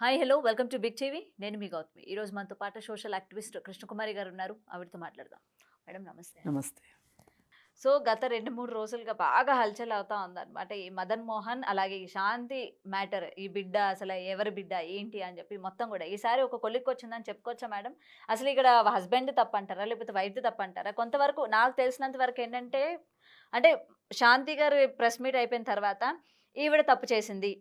Hi hello welcome to big TV నేను మీ గౌతమి. ఈరోజు మనతో పాటు సోషల్ యాక్టివిస్ట్ కృష్ణకుమారి గారు ఉన్నారు. ఆవిడతో మాట్లాడదాం. మేడం నమస్తే. నమస్తే. సో గత రెండు మూడు రోజులుగా బాగా హల్చల్ అవుతా ఉందన్నమాట. ఈ మదన్ మోహన్ అలాగే ఈ శాంతి మ్యాటర్ ఈ బిడ్డ అసలు ఎవరి బిడ్డ ఏంటి అని చెప్పి మొత్తం కూడా. ఈసారి ఒక కొలిక్కి వచ్చిందని చెప్పుకోవచ్చా మేడం? అసలు ఇక్కడ హస్బెండ్ తప్పంటారా లేకపోతే వైఫ్ తప్పంటారా? కొంతవరకు నాకు తెలిసినంత వరకు ఏంటంటే అంటే శాంతి గారు ప్రెస్ మీట్ అయిపోయిన తర్వాత ఈవిడ తప్పు చేసింది.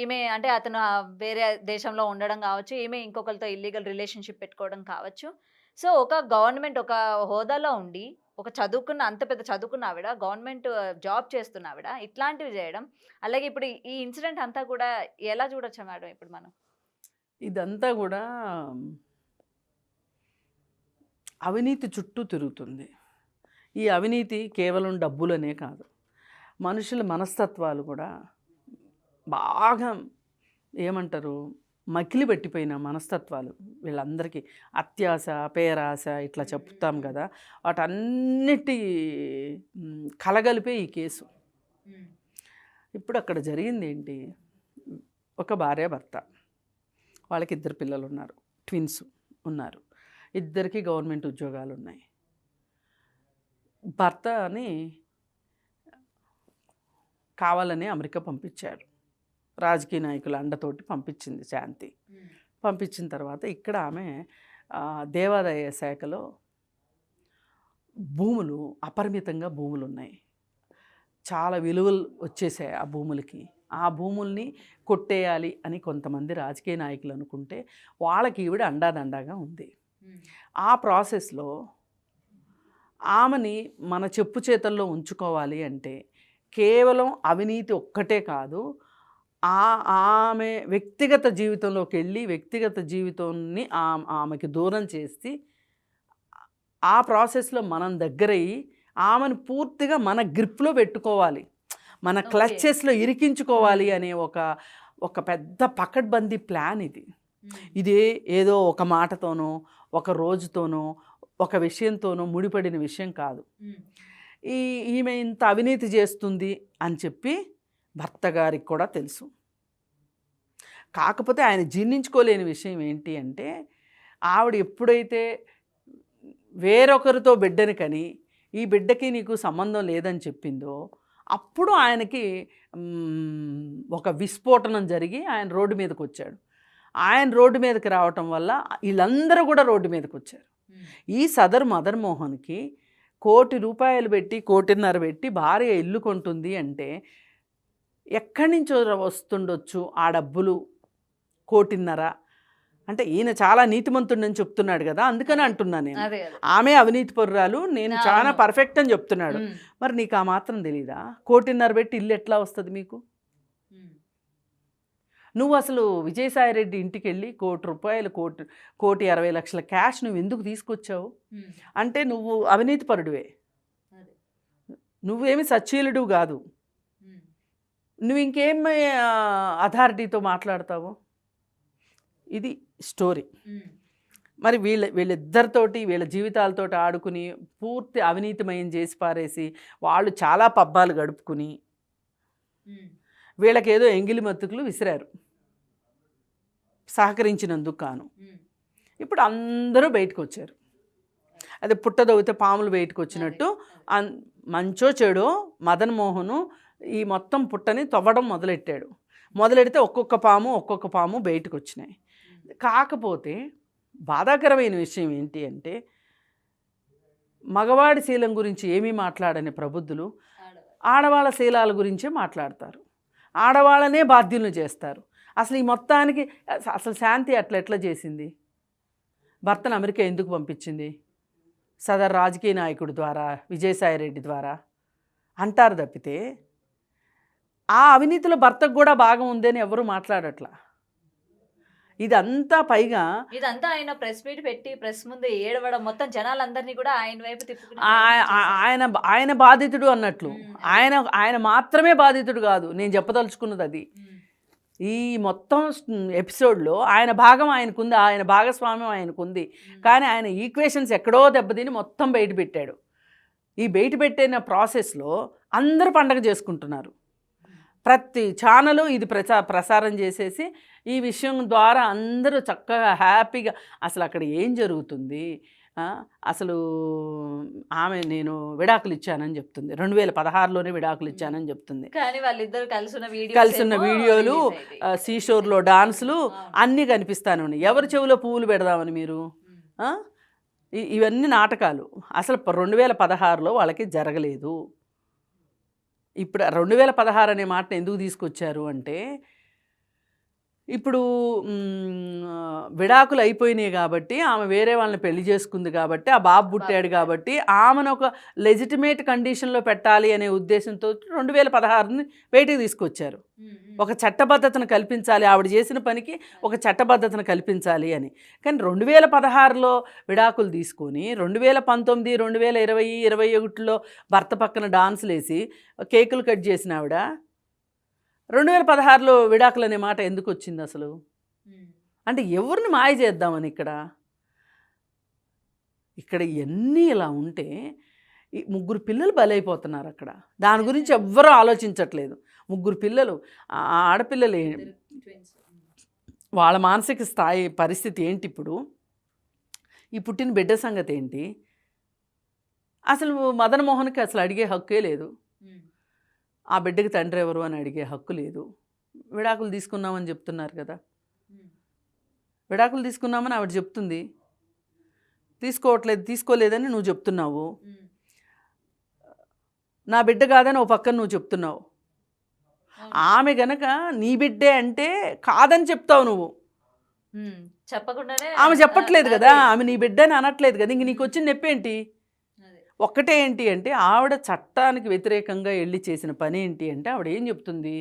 ఈమె అంటే అతను వేరే దేశంలో ఉండడం కావచ్చు ఈమె ఇంకొకరితో ఇల్లీగల్ రిలేషన్షిప్ పెట్టుకోవడం కావచ్చు. సో ఒక గవర్నమెంట్ ఒక హోదాలో ఉండి ఒక చదువుకున్న అంత పెద్ద చదువుకున్న ఆవిడ గవర్నమెంట్ జాబ్ చేస్తున్న ఆవిడ ఇట్లాంటివి చేయడం. అలాగే ఇప్పుడు ఈ ఇన్సిడెంట్ అంతా కూడా ఎలా చూడొచ్చా మేడం ఇప్పుడు మనం? ఇదంతా కూడా అవినీతి చుట్టూ తిరుగుతుంది. ఈ అవినీతి కేవలం డబ్బులనే కాదు. మనుషుల మనస్తత్వాలు కూడా బాగా ఏమంటారు? మకిలి పెట్టిపోయిన మనస్తత్వాలు వీళ్ళందరికీ. అత్యాశ పేరాశ ఇట్లా చెప్తాం కదా. వాటన్నిటి కలగలిపే ఈ కేసు. ఇప్పుడు అక్కడ జరిగింది ఏంటి? ఒక భార్య భర్త. వాళ్ళకి ఇద్దరు పిల్లలు ఉన్నారు ట్విన్స్ ఉన్నారు. ఇద్దరికి గవర్నమెంట్ ఉద్యోగాలు ఉన్నాయి భర్తని కావాలని అమెరికా పంపించారు. రాజకీయ నాయకుల అండతోటి పంపించింది శాంతి. పంపించిన తర్వాత ఇక్కడ ఆమె దేవాదాయ శాఖలో భూములు అపరిమితంగా భూములు ఉన్నాయి చాలా విలువలు వచ్చేసాయి ఆ భూములకి. ఆ భూముల్ని కొట్టేయాలి అని కొంతమంది రాజకీయ నాయకులు అనుకుంటే వాళ్ళకి ఈవిడ అండాదండాగా ఉంది. ఆ ప్రాసెస్లో ఆమెని మన చెప్పు చేతల్లో ఉంచుకోవాలి అంటే కేవలం అవినీతి ఒక్కటే కాదు ఆ ఆమె వ్యక్తిగత జీవితంలోకి వెళ్ళి వ్యక్తిగత జీవితాన్ని ఆ- ఆమెకి దూరం చేసి ఆ ప్రాసెస్లో మనం దగ్గరయ్యి ఆమెను పూర్తిగా మన గ్రిప్లో పెట్టుకోవాలి. మన. క్లచెస్లో ఇరికించుకోవాలి అనే ఒక ఒక పెద్ద పకడ్బందీ ప్లాన్ ఇది. ఇది ఏదో ఒక మాటతోనో ఒక రోజుతోనో ఒక విషయంతోనో ముడిపడిన విషయం కాదు. ఈ ఈమె ఇంత అవినీతి చేస్తుంది అని చెప్పి భర్త గారికి కూడా తెలుసు. కాకపోతే ఆయన జీర్ణించుకోలేని విషయం ఏంటి అంటే ఆవిడ ఎప్పుడైతే వేరొకరితో బిడ్డని కని ఈ బిడ్డకి నీకు సంబంధం లేదని చెప్పిందో అప్పుడు ఆయనకి ఒక విస్ఫోటనం జరిగి ఆయన రోడ్డు మీదకి వచ్చాడు. ఆయన రోడ్డు మీదకి రావటం వల్ల వీళ్ళందరూ కూడా రోడ్డు మీదకి వచ్చారు. ఈ సదర్ మదర్ మోహన్కి కోటి రూపాయలు పెట్టి కోటిన్నర పెట్టి భార్య ఇల్లు కొంటుంది అంటే ఎక్కడి నుంచో వస్తుండొచ్చు ఆ డబ్బులు కోటిన్నర. అంటే ఈయన చాలా నీతిమంతుడని చెప్తున్నాడు కదా అందుకని అంటున్నాను నేను. ఆమె అవినీతి పరురాలు నేను. చాలా పర్ఫెక్ట్ అని చెప్తున్నాడు. మరి నీకు ఆ మాత్రం తెలీదా? కోటిన్నర పెట్టి ఇల్లు ఎట్లా వస్తుంది మీకు? నువ్వు అసలు విజయసాయిరెడ్డి ఇంటికి వెళ్ళి కోటి రూపాయలు కోటి కోటి అరవై లక్షల క్యాష్ నువ్వు ఎందుకు తీసుకొచ్చావు? అంటే నువ్వు అవినీతి పరుడివే. నువ్వేమి సచ్చీలుడు కాదు. నువ్వు ఇంకేం అథారిటీతో మాట్లాడతావు? ఇది స్టోరీ. మరి వీళ్ళ వీళ్ళిద్దరితోటి వీళ్ళ జీవితాలతోటి ఆడుకుని పూర్తి అవినీతిమయం చేసి పారేసి వాళ్ళు చాలా పబ్బాలు గడుపుకుని వీళ్ళకేదో ఎంగిలి మత్తుకులు విసిరారు. సహకరించినందుకు కాను. ఇప్పుడు అందరూ బయటకు వచ్చారు అదే పుట్టదవితే పాములు బయటకు వచ్చినట్టు అన్ మంచో చెడో మదన్ మోహను ఈ మొత్తం పుట్టని తవ్వడం మొదలెట్టాడు. మొదలెడితే ఒక్కొక్క పాము ఒక్కొక్క పాము బయటకు వచ్చినాయి కాకపోతే బాధాకరమైన విషయం ఏంటి అంటే మగవాడి శీలం గురించి ఏమీ మాట్లాడని ప్రబుద్ధులు. ఆడవాళ్ళ శీలాల గురించే మాట్లాడతారు. ఆడవాళ్ళనే బాధ్యులను చేస్తారు. అసలు ఈ మొత్తానికి అస- అసలు శాంతి అట్లా ఎట్లా చేసింది? భర్తను అమెరికా ఎందుకు పంపించింది? సదర్ రాజకీయ నాయకుడి ద్వారా విజయసాయిరెడ్డి ద్వారా అంటారు తప్పితే ఆ అవినీతిలో భర్తకు కూడా భాగం ఉందని ఎవరు మాట్లాడట్లా? ఇదంతా పైగా ఇదంతా ఆయన ప్రెస్ మీట్ పెట్టి ప్రెస్ ముందు ఏడవడం మొత్తం జనాలందరినీ కూడా ఆయన వైపు ఆయన ఆయన బాధితుడు అన్నట్లు. ఆయన ఆయన మాత్రమే బాధితుడు కాదు నేను చెప్పదలుచుకున్నది అది. ఈ మొత్తం ఎపిసోడ్లో ఆయన భాగం ఆయనకుంది ఆయన భాగస్వామ్యం ఆయనకుంది. కానీ ఆయన ఈక్వేషన్స్ ఎక్కడో దెబ్బతిని మొత్తం బయట పెట్టాడు. ఈ బయట పెట్టిన ప్రాసెస్లో అందరూ పండగ చేసుకుంటున్నారు. ప్రతి ఛానలు ఇది ప్రచా ప్రసారం చేసేసి ఈ విషయం ద్వారా అందరూ చక్కగా హ్యాపీగా అసలు అక్కడ ఏం జరుగుతుంది? అసలు ఆమె నేను విడాకులు ఇచ్చానని చెప్తుంది. రెండు వేల పదహారులోనే విడాకులు ఇచ్చానని చెప్తుంది. కానీ వాళ్ళిద్దరు కలిసి ఉన్న వీడియో కలిసి ఉన్న వీడియోలు, సీషోర్లో డాన్సులు అన్నీ కనిపిస్తానే ఎవరి చెవిలో పువ్వులు పెడదామని మీరు? ఇవన్నీ నాటకాలు. అసలు రెండు వేల పదహారులో వాళ్ళకి జరగలేదు. ఇప్పుడు రెండు వేల పదహారు అనే మాటను ఎందుకు తీసుకొచ్చారు అంటే ఇప్పుడు విడాకులు అయిపోయినాయి కాబట్టి ఆమె వేరే వాళ్ళని పెళ్ళి చేసుకుంది కాబట్టి ఆ బాబు పుట్టాడు కాబట్టి ఆమెను ఒక లెజిటిమేట్ కండిషన్లో పెట్టాలి అనే ఉద్దేశంతో రెండు వేల పదహారుని బయటికి తీసుకొచ్చారు. ఒక చట్టబద్ధతను కల్పించాలి ఆవిడ చేసిన పనికి ఒక చట్టబద్ధతను కల్పించాలి అని. కానీ రెండు వేల పదహారులో విడాకులు తీసుకొని రెండు వేల పంతొమ్మిది రెండు వేల ఇరవై ఇరవై ఒకటిలో భర్త పక్కన డాన్సులు వేసి కేకులు కట్ చేసిన ఆవిడ రెండు వేల పదహారులో విడాకులు అనే మాట ఎందుకు వచ్చింది అసలు? అంటే ఎవరిని మాయ చేద్దామని ఇక్కడ? ఇక్కడ ఎన్ని ఇలా ఉంటే ముగ్గురు పిల్లలు బలైపోతున్నారు అక్కడ. దాని గురించి ఎవ్వరూ ఆలోచించట్లేదు. ముగ్గురు పిల్లలు ఆడపిల్లలు ఏ- వాళ్ళ మానసిక స్థాయి పరిస్థితి ఏంటి ఇప్పుడు? ఈ పుట్టిన బిడ్డ సంగతి ఏంటి? అసలు మదన్ మోహన్కి అసలు అడిగే హక్కే లేదు. ఆ బిడ్డకి తండ్రి ఎవరు అని అడిగే హక్కు లేదు. విడాకులు తీసుకున్నామని చెప్తున్నారు కదా. విడాకులు తీసుకున్నామని ఆవిడ చెప్తుంది. తీసుకోవట్లేదు తీసుకోలేదని నువ్వు చెప్తున్నావు. నా బిడ్డ కాదని ఓ పక్కన నువ్వు చెప్తున్నావు. ఆమె గనక నీ బిడ్డే అంటే కాదని చెప్తావు నువ్వు. చెప్పకుండానే ఆమె చెప్పట్లేదు కదా. ఆమె నీ బిడ్డ అని అనట్లేదు కదా. ఇంక నీకు వచ్చిన నొప్పి ఏంటి అదే. ఒక్కటే ఏంటి అంటే ఆవిడ చట్టానికి వ్యతిరేకంగా వెళ్ళి చేసిన పని ఏంటి అంటే ఆవిడ ఏం చెప్తుంది?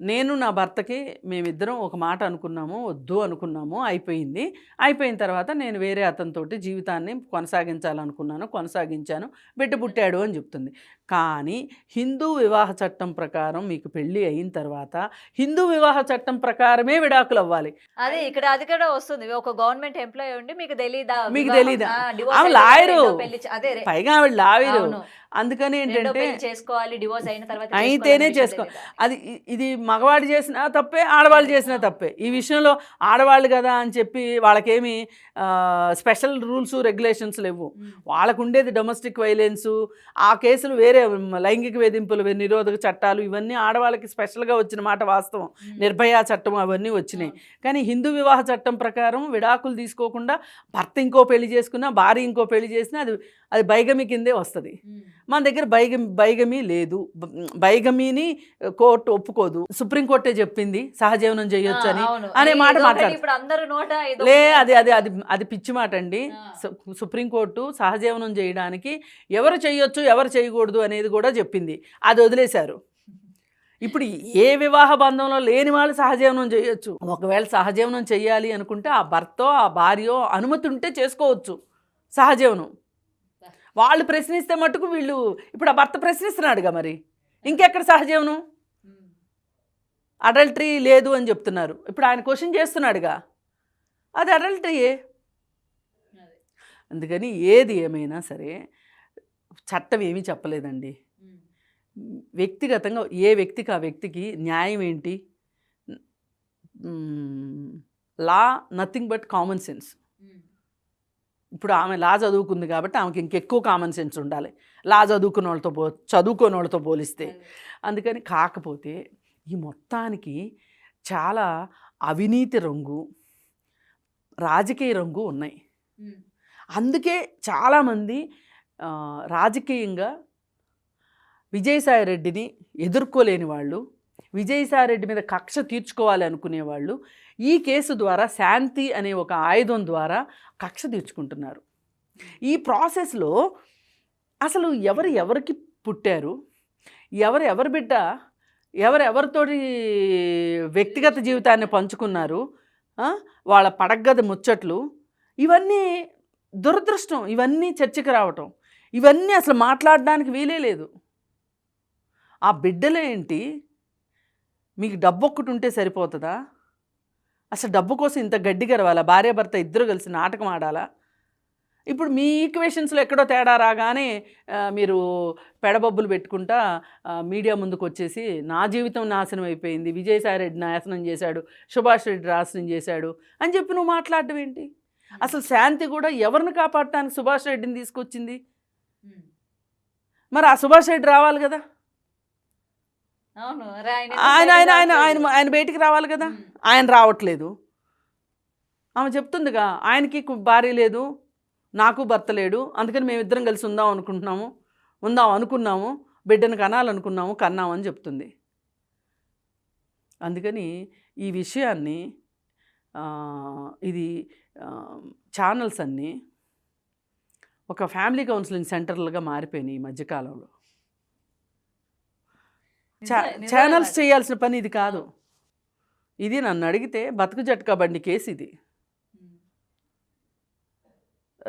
నేను నా భర్తకి మేమిద్దరం ఒక మాట అనుకున్నాము వద్దు అనుకున్నాము అయిపోయింది. అయిపోయిన తర్వాత నేను వేరే అతనితోటి జీవితాన్ని కొనసాగించాలనుకున్నాను కొనసాగించాను బిడ్డ పుట్టాడు అని చెప్తుంది. కానీ హిందూ వివాహ చట్టం ప్రకారం మీకు పెళ్ళి అయిన తర్వాత హిందూ వివాహ చట్టం ప్రకారమే విడాకులు అవ్వాలి అదే ఇక్కడ అది కూడా వస్తుంది ఒక గవర్నమెంట్ ఎంప్లాయీ ఉండి మీకు తెలీదా మీకు తెలీదా? ఆమె లాయరు. పైగా ఆవిడ అవును. అందుకని ఏంటంటే చేసుకోవాలి డివోర్స్ అయిన తర్వాత అయితేనే చేసుకో? అది ఇది మగవాడు చేసినా తప్పే ఆడవాళ్ళు చేసినా తప్పే ఈ విషయంలో ఆడవాళ్ళు కదా అని చెప్పి వాళ్ళకేమి స్పెషల్ రూల్స్ రెగ్యులేషన్స్ లేవు. వాళ్ళకు ఉండేది డొమెస్టిక్ వైలెన్సు ఆ కేసులు వేరే మ్, లైంగిక వేధింపులు నిరోధక చట్టాలు ఇవన్నీ ఆడవాళ్ళకి స్పెషల్గా వచ్చిన మాట వాస్తవం. నిర్భయ చట్టం అవన్నీ వచ్చినాయి. కానీ హిందూ వివాహ చట్టం ప్రకారం విడాకులు తీసుకోకుండా భర్త ఇంకో పెళ్ళి చేసుకున్నా భార్య ఇంకో పెళ్ళి చేసినా అది అది బైగమి కిందే వస్తుంది. మన దగ్గర బైగమి బైగమి లేదు. బైగమిని కోర్టు ఒప్పుకోదు. సుప్రీంకోర్టే చెప్పింది సహజీవనం చేయొచ్చు అని. అనే మాట మాట్లాడు లే అది అది అది అది పిచ్చి మాట అండి సుప్రీంకోర్టు సహజీవనం చేయడానికి ఎవరు చేయొచ్చు ఎవరు చేయకూడదు అనేది కూడా చెప్పింది. అది వదిలేశారు. ఇప్పుడు ఏ వివాహ బంధంలో లేని వాళ్ళు సహజీవనం చేయొచ్చు. ఒకవేళ సహజీవనం చేయాలి అనుకుంటే ఆ భర్తో ఆ భార్యో అనుమతి ఉంటే చేసుకోవచ్చు. సహజీవనం. వాళ్ళు ప్రశ్నిస్తే మటుకు వీళ్ళు ఇప్పుడు ఆ భర్త ప్రశ్నిస్తున్నాడుగా మరి. ఇంకెక్కడ సహజీవనం. అడల్టరీ లేదు అని చెప్తున్నారు. ఇప్పుడు ఆయన క్వశ్చన్ చేస్తున్నాడుగా. అది అడల్టరీయే. అదే. అందుకని ఏది ఏమైనా సరే చట్టం ఏమీ చెప్పలేదండి. వ్యక్తిగతంగా ఏ వ్యక్తికి ఆ వ్యక్తికి న్యాయం ఏంటి law nothing but common sense. ఇప్పుడు ఆమె లా చదువుకుంది కాబట్టి ఆమెకి ఇంకెక్కువ కామన్ సెన్స్ ఉండాలి లా చదువుకున్న వాళ్ళతో పో చదువుకోని వాళ్ళతో పోలిస్తే అదే. అందుకని కాకపోతే ఈ మొత్తానికి చాలా అవినీతి రంగు రాజకీయ రంగు ఉన్నాయి. అందుకే చాలామంది రాజకీయంగా విజయసాయి రెడ్డిని ఎదుర్కోలేని వాళ్ళు విజయసాయి రెడ్డి మీద కక్ష తీర్చుకోవాలి అనుకునేవాళ్ళు ఈ కేసు ద్వారా శాంతి అనే ఒక ఆయుధం ద్వారా కక్ష తీర్చుకుంటున్నారు. ఈ ప్రాసెస్లో అసలు ఎవరు ఎవరికి పుట్టారు? ఎవరు ఎవరి బిడ్డ? ఎవరెవరితోటి వ్యక్తిగత జీవితాన్ని పంచుకున్నారు? వాళ్ళ పడగ్గది ముచ్చట్లు ఇవన్నీ దురదృష్టం ఇవన్నీ చర్చకు రావటం. ఇవన్నీ అసలు మాట్లాడడానికి వీలే లేదు. ఆ బిడ్డలేంటి మీకు డబ్బు ఒక్కటి ఉంటే సరిపోతుందా? అసలు డబ్బు కోసం ఇంత గడ్డి గరవాలా? భార్యాభర్త ఇద్దరు కలిసి నాటకం ఆడాలా? ఇప్పుడు మీ ఈక్వేషన్స్లో ఎక్కడో తేడా రాగానే మీరు పెడబబ్బులు పెట్టుకుంటా మీడియా ముందుకు వచ్చేసి నా జీవితం నాశనం అయిపోయింది విజయసాయిరెడ్డి నాశనం చేశాడు సుభాష్ రెడ్డి నాశనం చేశాడు అని చెప్పి నువ్వు మాట్లాడడం ఏంటి? అసలు శాంతి కూడా ఎవరిని కాపాడటానికి సుభాష్ రెడ్డిని తీసుకొచ్చింది? మరి ఆ సుభాష్ రెడ్డి రావాలి కదా? ఆయన ఆయన ఆయన ఆయన ఆయన బయటికి రావాలి కదా. ఆయన రావట్లేదు. ఆమె చెప్తుందిగా ఆయనకి భార్య లేదు నాకు భర్త లేడు అందుకని మేమిద్దరం కలిసి ఉందాం అనుకుంటున్నాము ఉందాం అనుకున్నాము బిడ్డను కనాలనుకున్నాము కన్నాము అని చెప్తుంది. అందుకని ఈ విషయాన్ని ఇది ఛానల్స్ అన్నీ ఒక ఫ్యామిలీ కౌన్సిలింగ్ సెంటర్లుగా మారిపోయినాయి ఈ మధ్యకాలంలో ఛానల్స్. చేయాల్సిన పని ఇది కాదు ఇది నన్ను అడిగితే బతుకు జట్కా బండి కేసు ఇది.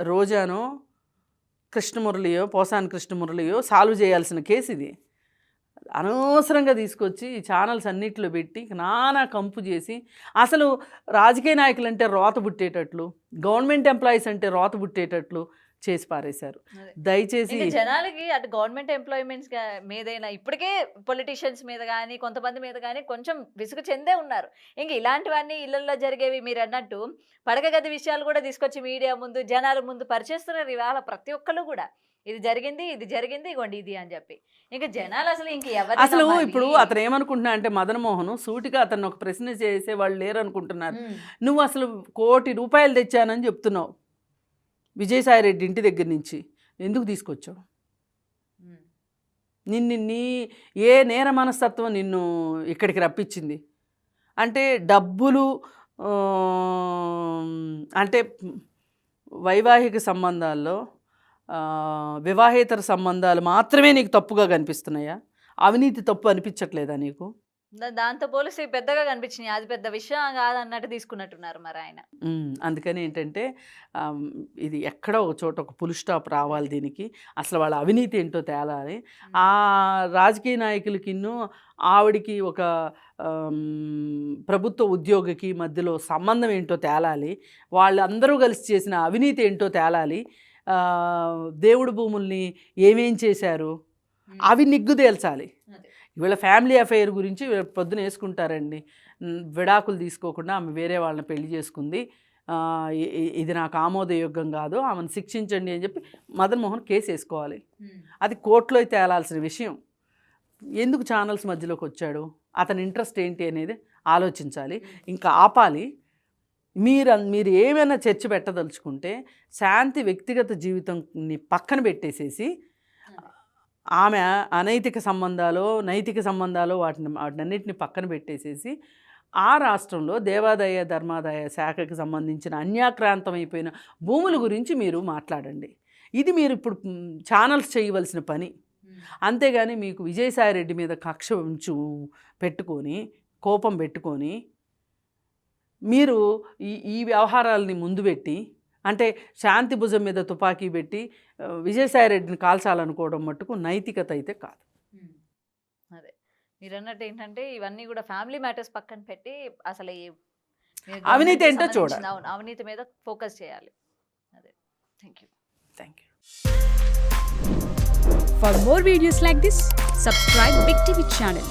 రోజానో కృష్ణమురళియో పోసాని కృష్ణమురళియో సాల్వ్ చేయాల్సిన కేసు ఇది అనవసరంగా తీసుకొచ్చి ఈ ఛానల్స్ అన్నిట్లో పెట్టి నానా కంపు చేసి అసలు రాజకీయ నాయకులు అంటే రోత పుట్టేటట్లు గవర్నమెంట్ ఎంప్లాయీస్ అంటే రోత పుట్టేటట్లు చేసి పారేశారు. దయచేసి జనాలకి అటు గవర్నమెంట్ ఎంప్లాయ్మెంట్స్ మీదైనా ఇప్పటికే పొలిటీషియన్స్ మీద కానీ కొంతమంది మీద కానీ కొంచెం విసుగు చెందే ఉన్నారు. ఇంక ఇలాంటివన్నీ ఇళ్ళలో జరిగేవి మీరు అన్నట్టు పడక గది విషయాలు కూడా తీసుకొచ్చి మీడియా ముందు జనాల ముందు పరిచేస్తున్నారు ఇవాళ ప్రతి ఒక్కళ్ళు కూడా. ఇది జరిగింది ఇది జరిగింది ఇగోండి ఇది అని చెప్పి. ఇంకా జనాలు అసలు ఇంక ఎవరు అసలు ఇప్పుడు అతను ఏమనుకుంటున్నా అంటే మదన్ మోహన్ సూటిగా అతను ఒక ప్రశ్న చేసే వాళ్ళు లేరు అనుకుంటున్నారు నువ్వు అసలు కోటి రూపాయలు తెచ్చానని చెప్తున్నావు. విజయసాయి రెడ్డి ఇంటి దగ్గర నుంచి ఎందుకు తీసుకొచ్చావు? నిన్ను నీ ఏ నేర మనస్తత్వం నిన్ను ఇక్కడికి రప్పించింది? అంటే డబ్బులు అంటే వైవాహిక సంబంధాల్లో వివాహేతర సంబంధాలు మాత్రమే నీకు తప్పుగా కనిపిస్తున్నాయా? అవినీతి తప్పు అనిపించట్లేదా నీకు? దాంతో పోలిసి పెద్దగా కనిపించినాయి. అది పెద్ద విషయం కాదన్నట్టు తీసుకున్నట్టున్నారు మరి ఆయన. అందుకని ఏంటంటే ఇది ఎక్కడో ఒక చోట ఒక పుల్ స్టాప్ రావాలి దీనికి. అసలు వాళ్ళ అవినీతి ఏంటో తేలాలి. ఆ రాజకీయ నాయకులకిన్ను ఆవిడికి ఒక ప్రభుత్వ ఉద్యోగికి మధ్యలో సంబంధం ఏంటో తేలాలి. వాళ్ళందరూ కలిసి చేసిన అవినీతి ఏంటో తేలాలి. దేవుడు భూముల్ని ఏమేం చేశారు? అవి నిగ్గు తేల్చాలి. వీళ్ళ ఫ్యామిలీ అఫైర్ గురించి పొద్దున వేసుకుంటారండి. విడాకులు తీసుకోకుండా ఆమె వేరే వాళ్ళని పెళ్ళి చేసుకుంది. ఇది నాకు ఆమోదయోగ్యం కాదు ఆమెను శిక్షించండి అని చెప్పి మదన్ మోహన్ కేసు వేసుకోవాలి. అది కోర్టులో తేలాల్సిన విషయం. ఎందుకు ఛానల్స్ మధ్యలోకి వచ్చాడు? అతని ఇంట్రెస్ట్ ఏంటి అనేది ఆలోచించాలి. ఇంకా ఆపాలి. మీరు మీరు ఏమైనా చర్చ పెట్టదలుచుకుంటే శాంతి వ్యక్తిగత జీవితంని పక్కన పెట్టేసేసి ఆమె అనైతిక సంబంధాలు నైతిక సంబంధాలు వాటిని వాటినన్నిటిని పక్కన పెట్టేసేసి ఆ రాష్ట్రంలో దేవాదాయ ధర్మాదాయ శాఖకి సంబంధించిన అన్యాక్రాంతమైపోయిన భూముల గురించి మీరు మాట్లాడండి. ఇది మీరు ఇప్పుడు ఛానల్స్ చేయవలసిన పని. అంతేగాని మీకు విజయసాయి రెడ్డి మీద కక్ష ఉంచు పెట్టుకొని కోపం పెట్టుకొని మీరు ఈ ఈ వ్యవహారాలని ముందు పెట్టి అంటే శాంతి భుజం మీద తుపాకీ పెట్టి ఆ, విజయసాయి రెడ్డిని కాల్చాలనుకోవడం మట్టుకు నైతికత అయితే కాదు. అదే. మీరు అన్నట్టు ఏంటంటే ఇవన్నీ కూడా ఫ్యామిలీ మ్యాటర్స్ పక్కన పెట్టి అసలు మీరు అవినీతి ఏంటో చూడాలి. సంబంధించిన- అవును అవినీతి మీద ఫోకస్ చేయాలి. అదే. Thank you. Thank you. For more videos like this, subscribe Big TV channel.